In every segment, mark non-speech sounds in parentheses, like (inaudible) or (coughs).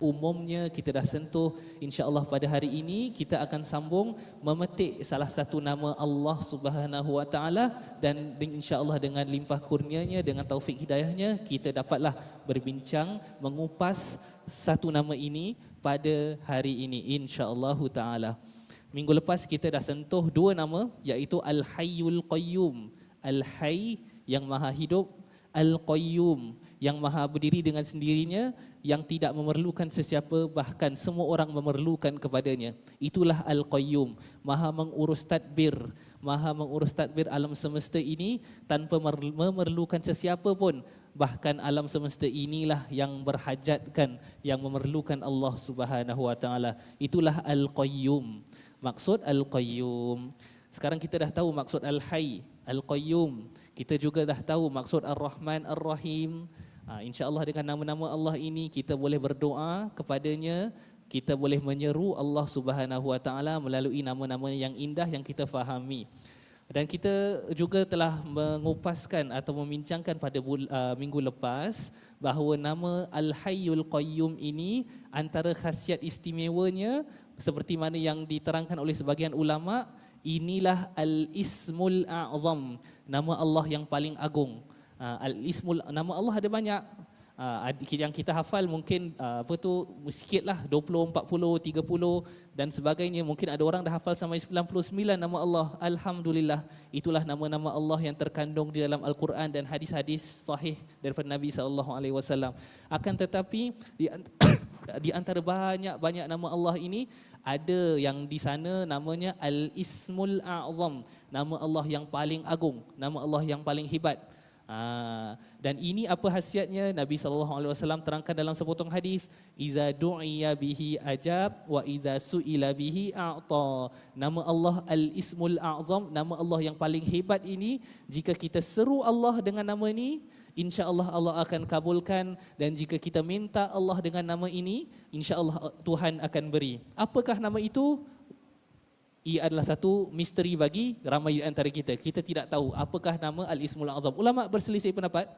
umumnya kita dah sentuh insya-Allah pada hari ini kita akan sambung memetik salah satu nama Allah Subhanahu wa taala dan insya-Allah dengan limpah kurnianya dengan taufik hidayahnya kita dapatlah berbincang mengupas satu nama ini pada hari ini insya-Allah taala. Minggu lepas kita dah sentuh dua nama iaitu Al-Hayyul Qayyum. Al-Hayy yang Maha Hidup, Al-Qayyum yang Maha berdiri dengan sendirinya yang tidak memerlukan sesiapa bahkan semua orang memerlukan kepadanya. Itulah al-qayyum maha mengurus tadbir maha mengurus tadbir alam semesta ini tanpa memerlukan sesiapa pun. Bahkan alam semesta inilah yang berhajatkan yang memerlukan Allah Subhanahu wa taala. Itulah al-qayyum. Maksud al-qayyum sekarang kita dah tahu maksud al-hayy al-qayyum. Kita juga dah tahu maksud ar-rahman ar-rahim Ha, InsyaAllah dengan nama-nama Allah ini kita boleh berdoa kepadanya, kita boleh menyeru Allah Subhanahu Wa Taala melalui nama-nama yang indah yang kita fahami. Dan kita juga telah mengupaskan atau membincangkan pada uh, minggu lepas bahawa nama Al-Hayyul Qayyum ini antara khasiat istimewanya seperti mana yang diterangkan oleh sebagian ulama inilah Al-Ismul A'zam nama Allah yang paling agung al-ismul nama Allah ada banyak. Uh, yang kita hafal mungkin uh, apa tu sikitlah 20 40 30 dan sebagainya. Mungkin ada orang dah hafal sampai 99 nama Allah. Alhamdulillah itulah nama-nama Allah yang terkandung di dalam al-Quran dan hadis-hadis sahih daripada Nabi sallallahu alaihi wasallam. Akan tetapi di (coughs) di antara banyak-banyak nama Allah ini ada yang di sana namanya al-ismul a'zam. Nama Allah yang paling agung nama Allah yang paling hebat Ha, dan ini apa khasiatnya? Nabi sallallahu alaihi wasallam terangkan dalam sepotong hadis idza du'iya bihi ajab wa idza su'ila bihi a'ta. Nama Allah al-ismul a'zam nama Allah yang paling hebat ini. Jika kita seru Allah dengan nama ini insya-Allah Allah akan kabulkan. Dan jika kita minta Allah dengan nama ini insya-Allah Tuhan akan beri. Apakah nama itu ia adalah satu misteri bagi ramai antara kita. Kita tidak tahu apakah nama Al-Ismul Azam. Ulama berselisih pendapat.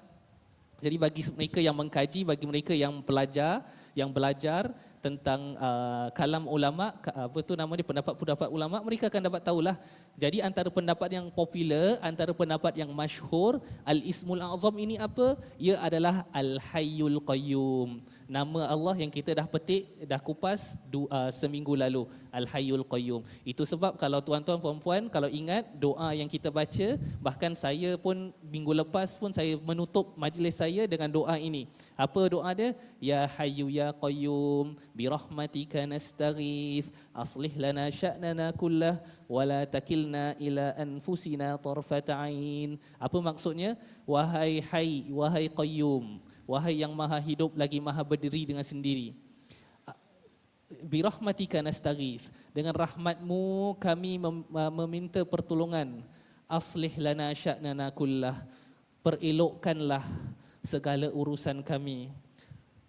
Jadi bagi mereka yang mengkaji, bagi mereka yang pelajar, yang belajar tentang uh, kalam ulama, apa tu nama dia pendapat-pendapat ulama, mereka akan dapat tahulah. Jadi antara pendapat yang popular, antara pendapat yang masyhur, Al-Ismul Azam ini apa? Ia adalah Al-Hayyul Qayyum nama Allah yang kita dah petik, dah kupas du, uh, seminggu lalu. Al-Hayyul Qayyum. Itu sebab kalau tuan-tuan puan-puan, kalau ingat doa yang kita baca, bahkan saya pun minggu lepas pun saya menutup majlis saya dengan doa ini. Apa doa dia? Ya Hayyu Ya Qayyum, birahmatika nastaghith, aslih lana sya'nana kullah, wala takilna ila anfusina tarfata ain. Apa maksudnya? Wahai Hayy, wahai Qayyum. Wahai yang maha hidup lagi maha berdiri dengan sendiri. Birahmatika nastaghith. Dengan rahmatmu kami meminta pertolongan. Aslih lana sya'nana kullah. Perelokkanlah segala urusan kami.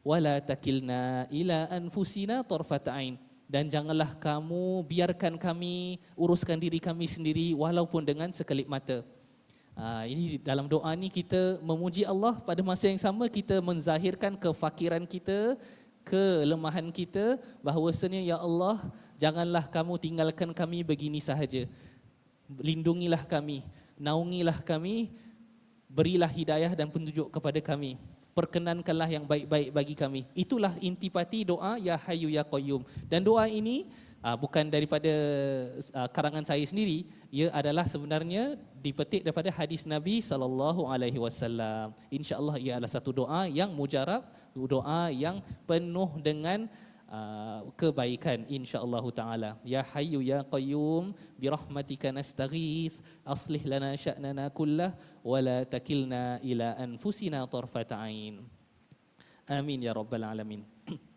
Wala takilna ila anfusina tarfat ain. Dan janganlah kamu biarkan kami uruskan diri kami sendiri walaupun dengan sekelip mata. Uh, ini dalam doa ni kita memuji Allah pada masa yang sama kita menzahirkan kefakiran kita, kelemahan kita bahawasanya ya Allah janganlah kamu tinggalkan kami begini sahaja. Lindungilah kami, naungilah kami, berilah hidayah dan petunjuk kepada kami. Perkenankanlah yang baik-baik bagi kami. Itulah intipati doa ya Hayyu ya Qayyum. Dan doa ini uh, bukan daripada uh, karangan saya sendiri. Ia adalah sebenarnya dipetik daripada hadis Nabi sallallahu alaihi wasallam. Insyaallah ia adalah satu doa yang mujarab doa yang penuh dengan uh, kebaikan insyaallah taala. Ya hayyu ya qayyum bi rahmatika nastaghith aslih lana sya'nana kullah wa la takilna ila anfusina tarfat ain. Amin ya rabbal alamin (clears throat)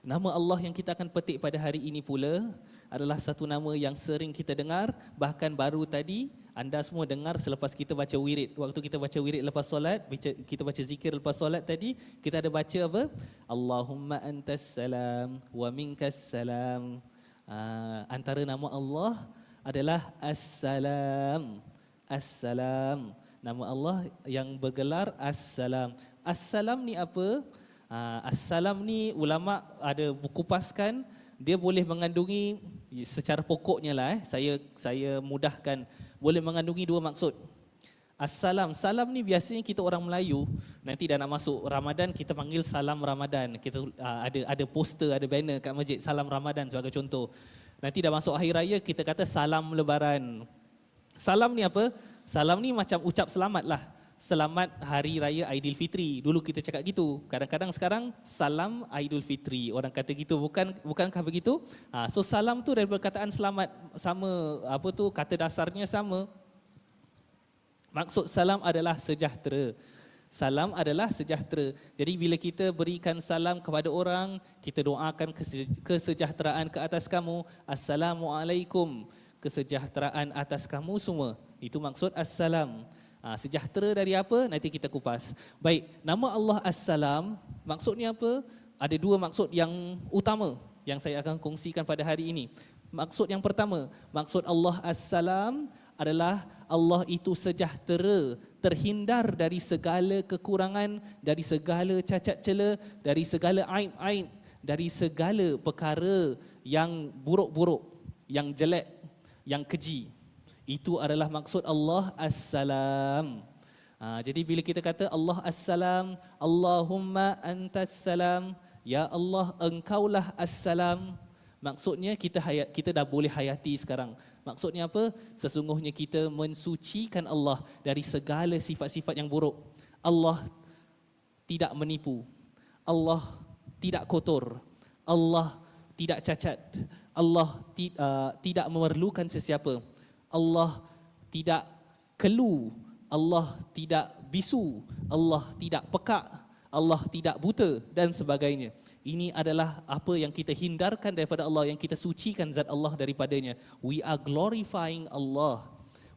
Nama Allah yang kita akan petik pada hari ini pula adalah satu nama yang sering kita dengar bahkan baru tadi anda semua dengar selepas kita baca wirid. Waktu kita baca wirid lepas solat kita baca zikir lepas solat tadi kita ada baca apa? Allahumma antas salam wa minkas salam. Uh, antara nama Allah adalah assalam. Assalam. Nama Allah yang bergelar assalam. Assalam ni apa Uh, assalam ni ulama ada buku paskan dia boleh mengandungi secara pokoknya lah eh, saya saya mudahkan boleh mengandungi dua maksud. Assalam, salam ni biasanya kita orang Melayu nanti dah nak masuk Ramadan kita panggil salam Ramadan. Kita uh, ada ada poster, ada banner kat masjid salam Ramadan sebagai contoh. Nanti dah masuk akhir raya kita kata salam lebaran. Salam ni apa? Salam ni macam ucap selamat lah. Selamat Hari Raya Aidilfitri. Dulu kita cakap gitu. Kadang-kadang sekarang salam Aidilfitri. Orang kata gitu. Bukan bukankah begitu? Ha, so salam tu dari perkataan selamat sama apa tu kata dasarnya sama. Maksud salam adalah sejahtera. Salam adalah sejahtera. Jadi bila kita berikan salam kepada orang, kita doakan kesejahteraan ke atas kamu. Assalamualaikum. Kesejahteraan atas kamu semua. Itu maksud assalam. Ha, sejahtera dari apa? Nanti kita kupas. Baik, nama Allah As-Salam, maksudnya apa? Ada dua maksud yang utama yang saya akan kongsikan pada hari ini. Maksud yang pertama, maksud Allah As-Salam adalah Allah itu sejahtera, terhindar dari segala kekurangan, dari segala cacat cela, dari segala aib-aib, dari segala perkara yang buruk-buruk, yang jelek, yang keji. Itu adalah maksud Allah Assalam. Ha, jadi bila kita kata Allah Assalam, Allahumma antas salam, Ya Allah engkaulah Assalam. Maksudnya kita hayat, kita dah boleh hayati sekarang. Maksudnya apa? Sesungguhnya kita mensucikan Allah dari segala sifat-sifat yang buruk. Allah tidak menipu. Allah tidak kotor. Allah tidak cacat. Allah uh, tidak memerlukan sesiapa. Allah tidak kelu, Allah tidak bisu, Allah tidak pekak, Allah tidak buta dan sebagainya. Ini adalah apa yang kita hindarkan daripada Allah, yang kita sucikan zat Allah daripadanya. We are glorifying Allah.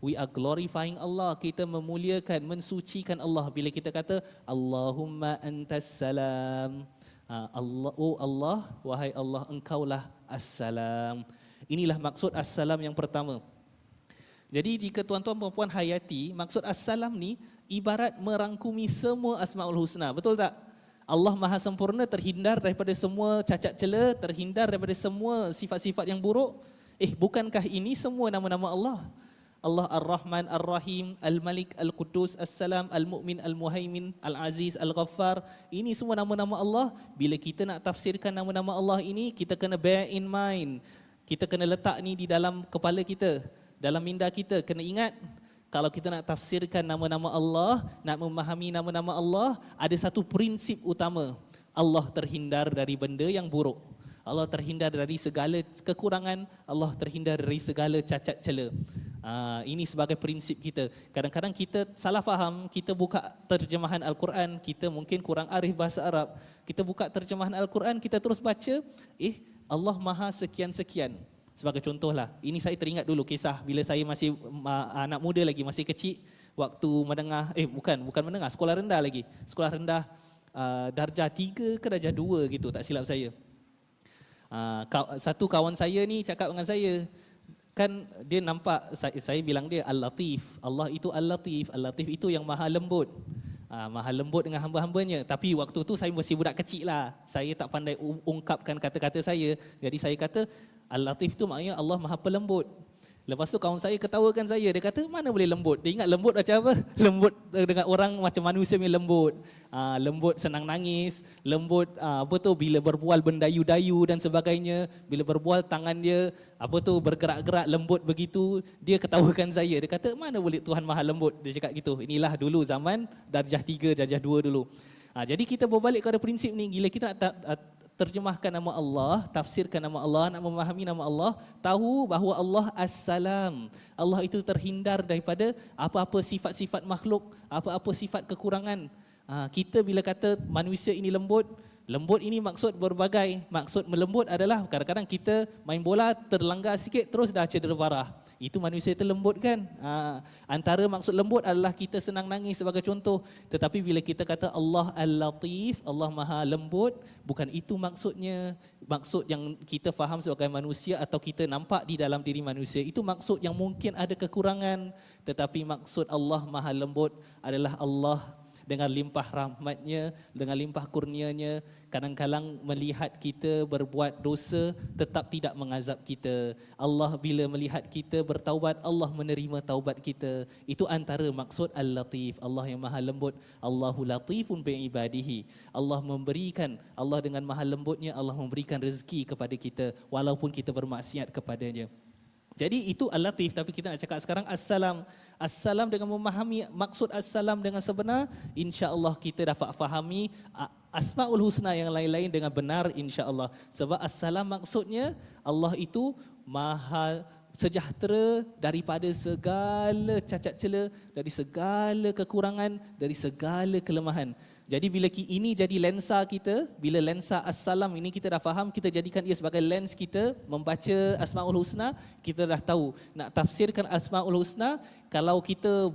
We are glorifying Allah. Kita memuliakan, mensucikan Allah bila kita kata Allahumma antas salam. Ha, Allah, oh Allah, wahai Allah, engkaulah assalam. Inilah maksud assalam yang pertama. Jadi jika tuan-tuan perempuan hayati, maksud assalam ni ibarat merangkumi semua asmaul husna. Betul tak? Allah Maha sempurna terhindar daripada semua cacat cela, terhindar daripada semua sifat-sifat yang buruk. Eh, bukankah ini semua nama-nama Allah? Allah Ar-Rahman Ar-Rahim, Al-Malik Al-Qudus As-Salam Al-Mu'min Al-Muhaimin Al-Aziz Al-Ghaffar. Ini semua nama-nama Allah. Bila kita nak tafsirkan nama-nama Allah ini, kita kena bear in mind. Kita kena letak ni di dalam kepala kita dalam minda kita kena ingat kalau kita nak tafsirkan nama-nama Allah, nak memahami nama-nama Allah, ada satu prinsip utama. Allah terhindar dari benda yang buruk. Allah terhindar dari segala kekurangan, Allah terhindar dari segala cacat cela. Uh, ini sebagai prinsip kita. Kadang-kadang kita salah faham, kita buka terjemahan Al-Quran, kita mungkin kurang arif bahasa Arab. Kita buka terjemahan Al-Quran, kita terus baca, eh Allah Maha sekian-sekian. Sebagai contohlah, ini saya teringat dulu kisah bila saya masih uh, anak muda lagi, masih kecil, waktu menengah, eh bukan, bukan menengah, sekolah rendah lagi. Sekolah rendah uh, darjah tiga ke darjah dua gitu, tak silap saya. Uh, satu kawan saya ni cakap dengan saya, kan dia nampak, saya, saya bilang dia Al-Latif, Allah itu Al-Latif, Al-Latif itu yang maha lembut. Uh, maha lembut dengan hamba-hambanya. Tapi waktu tu saya masih budak kecil lah. Saya tak pandai ungkapkan kata-kata saya. Jadi saya kata, Al-Latif tu maknanya Allah Maha Pelembut. Lepas tu kawan saya ketawakan saya. Dia kata, mana boleh lembut? Dia ingat lembut macam apa? (laughs) Lembut dengan orang macam manusia punya lembut. Uh, lembut senang nangis. Lembut uh, apa tu bila berbual bendayu-dayu dan sebagainya. Bila berbual tangan dia apa tu bergerak-gerak lembut begitu. Dia ketawakan (laughs) saya. Dia kata, mana boleh Tuhan Maha Lembut? Dia cakap gitu. Inilah dulu zaman darjah tiga, darjah dua dulu. Ha, jadi kita berbalik kepada prinsip ni. Gila kita nak terjemahkan nama Allah, tafsirkan nama Allah, nak memahami nama Allah, tahu bahawa Allah As-Salam. Allah itu terhindar daripada apa-apa sifat-sifat makhluk, apa-apa sifat kekurangan. Ha, kita bila kata manusia ini lembut, lembut ini maksud berbagai. Maksud melembut adalah kadang-kadang kita main bola terlanggar sikit terus dah cedera parah. Itu manusia itu lembut kan? Ha, antara maksud lembut adalah kita senang nangis sebagai contoh. Tetapi bila kita kata Allah Al-Latif, Allah Maha Lembut, bukan itu maksudnya. Maksud yang kita faham sebagai manusia atau kita nampak di dalam diri manusia. Itu maksud yang mungkin ada kekurangan. Tetapi maksud Allah Maha Lembut adalah Allah dengan limpah rahmatnya, dengan limpah kurnianya, kadang-kadang melihat kita berbuat dosa tetap tidak mengazab kita. Allah bila melihat kita bertaubat, Allah menerima taubat kita. Itu antara maksud Al-Latif, Allah yang Maha Lembut. Allahu latifun bi ibadihi. Allah memberikan, Allah dengan Maha Lembutnya Allah memberikan rezeki kepada kita walaupun kita bermaksiat kepadanya. Jadi itu Al-Latif tapi kita nak cakap sekarang Assalam. Assalam dengan memahami maksud Assalam dengan sebenar, insya-Allah kita dapat fahami Asmaul Husna yang lain-lain dengan benar insya-Allah. Sebab Assalam maksudnya Allah itu Maha sejahtera daripada segala cacat cela, dari segala kekurangan, dari segala kelemahan. Jadi bila ini jadi lensa kita, bila lensa Assalam ini kita dah faham, kita jadikan ia sebagai lens kita membaca Asmaul Husna, kita dah tahu nak tafsirkan Asmaul Husna, kalau kita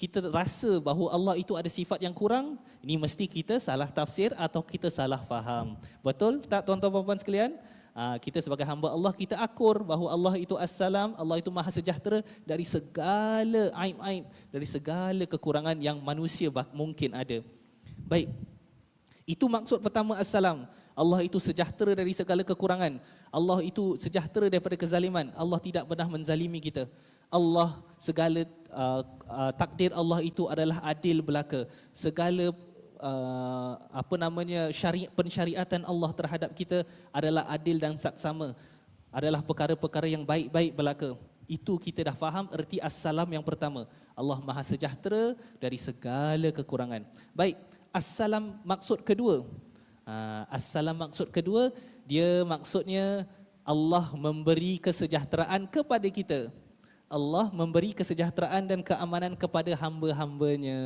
kita rasa bahawa Allah itu ada sifat yang kurang, ini mesti kita salah tafsir atau kita salah faham. Betul tak tuan-tuan puan-puan sekalian? Ah, kita sebagai hamba Allah kita akur bahawa Allah itu assalam, Allah itu maha sejahtera dari segala aib-aib, dari segala kekurangan yang manusia mungkin ada. Baik. Itu maksud pertama assalam. Allah itu sejahtera dari segala kekurangan. Allah itu sejahtera daripada kezaliman. Allah tidak pernah menzalimi kita. Allah segala uh, uh, takdir Allah itu adalah adil belaka. Segala uh, apa namanya syariat pensyariatan Allah terhadap kita adalah adil dan saksama. Adalah perkara-perkara yang baik-baik belaka. Itu kita dah faham erti assalam yang pertama. Allah Maha sejahtera dari segala kekurangan. Baik, assalam maksud kedua. Ah, assalam maksud kedua, dia maksudnya Allah memberi kesejahteraan kepada kita. Allah memberi kesejahteraan dan keamanan kepada hamba-hambanya.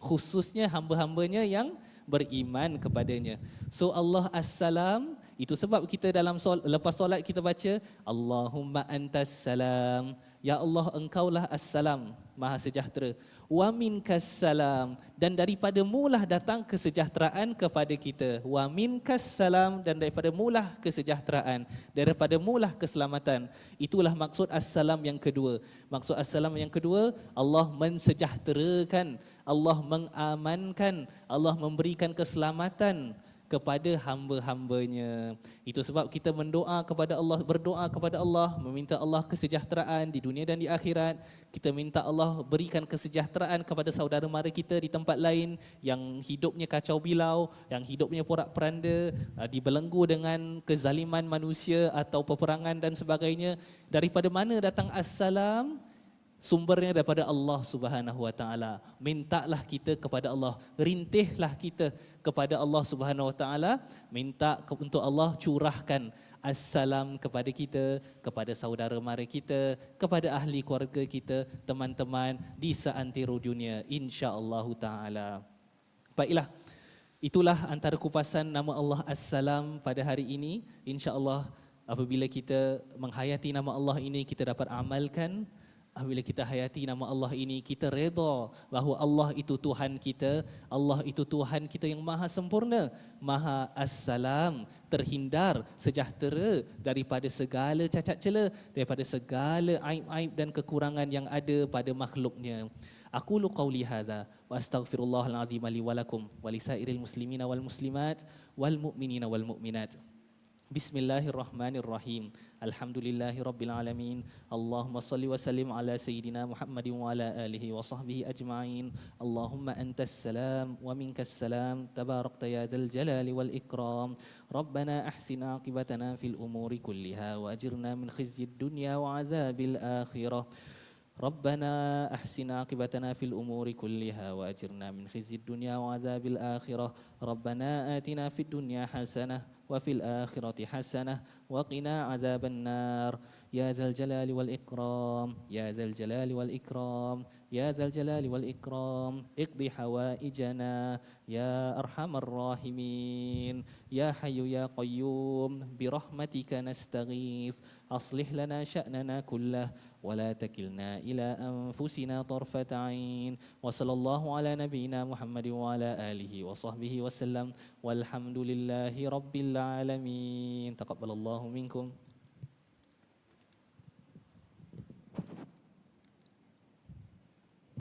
Khususnya hamba-hambanya yang beriman kepadanya. So Allah assalam, itu sebab kita dalam sol, lepas solat kita baca Allahumma antas salam. Ya Allah engkaulah assalam, maha sejahtera wa minkas salam. Dan daripada mulah datang kesejahteraan kepada kita. Wa minkas salam dan daripada mulah kesejahteraan. Daripada mulah keselamatan. Itulah maksud assalam yang kedua. Maksud assalam yang kedua Allah mensejahterakan. Allah mengamankan. Allah memberikan keselamatan kepada hamba-hambanya. Itu sebab kita mendoa kepada Allah, berdoa kepada Allah, meminta Allah kesejahteraan di dunia dan di akhirat. Kita minta Allah berikan kesejahteraan kepada saudara mara kita di tempat lain yang hidupnya kacau bilau, yang hidupnya porak-peranda, ah, dibelenggu dengan kezaliman manusia atau peperangan dan sebagainya. Daripada mana datang assalam? Sumbernya daripada Allah Subhanahu Wa Taala. Mintalah kita kepada Allah, rintihlah kita kepada Allah Subhanahu Wa Taala, minta untuk Allah curahkan assalam kepada kita, kepada saudara mara kita, kepada ahli keluarga kita, teman-teman di seantero dunia insya-Allah taala. Baiklah. Itulah antara kupasan nama Allah Assalam pada hari ini. Insya-Allah apabila kita menghayati nama Allah ini kita dapat amalkan Apabila kita hayati nama Allah ini, kita reda bahawa Allah itu Tuhan kita, Allah itu Tuhan kita yang maha sempurna, maha assalam, terhindar, sejahtera daripada segala cacat cela, daripada segala aib-aib dan kekurangan yang ada pada makhluknya. Aku lu qawli hadha wa astaghfirullahal azim li wa lakum wa lisairil muslimina wal muslimat wal mu'minina wal mu'minat. بسم الله الرحمن الرحيم الحمد لله رب العالمين اللهم صل وسلم على سيدنا محمد وعلى آله وصحبه أجمعين اللهم أنت السلام ومنك السلام تباركت يا ذا الجلال والإكرام ربنا أحسن عاقبتنا في الأمور كلها وأجرنا من خزي الدنيا وعذاب الآخرة ربنا أحسن عاقبتنا في الأمور كلها وأجرنا من خزي الدنيا وعذاب الآخرة ربنا آتنا في الدنيا حسنة وفي الآخرة حسنة وقنا عذاب النار. يا ذا الجلال والإكرام يا ذا الجلال والإكرام يا ذا الجلال والإكرام. اقض حوائجنا يا أرحم الراحمين. يا حي يا قيوم برحمتك نستغيث. أصلح لنا شأننا كله ولا تكلنا إلى أنفسنا طرفة عين. وصلى الله على نبينا محمد وعلى آله وصحبه وسلم. والحمد لله رب العالمين. تقبل الله منكم.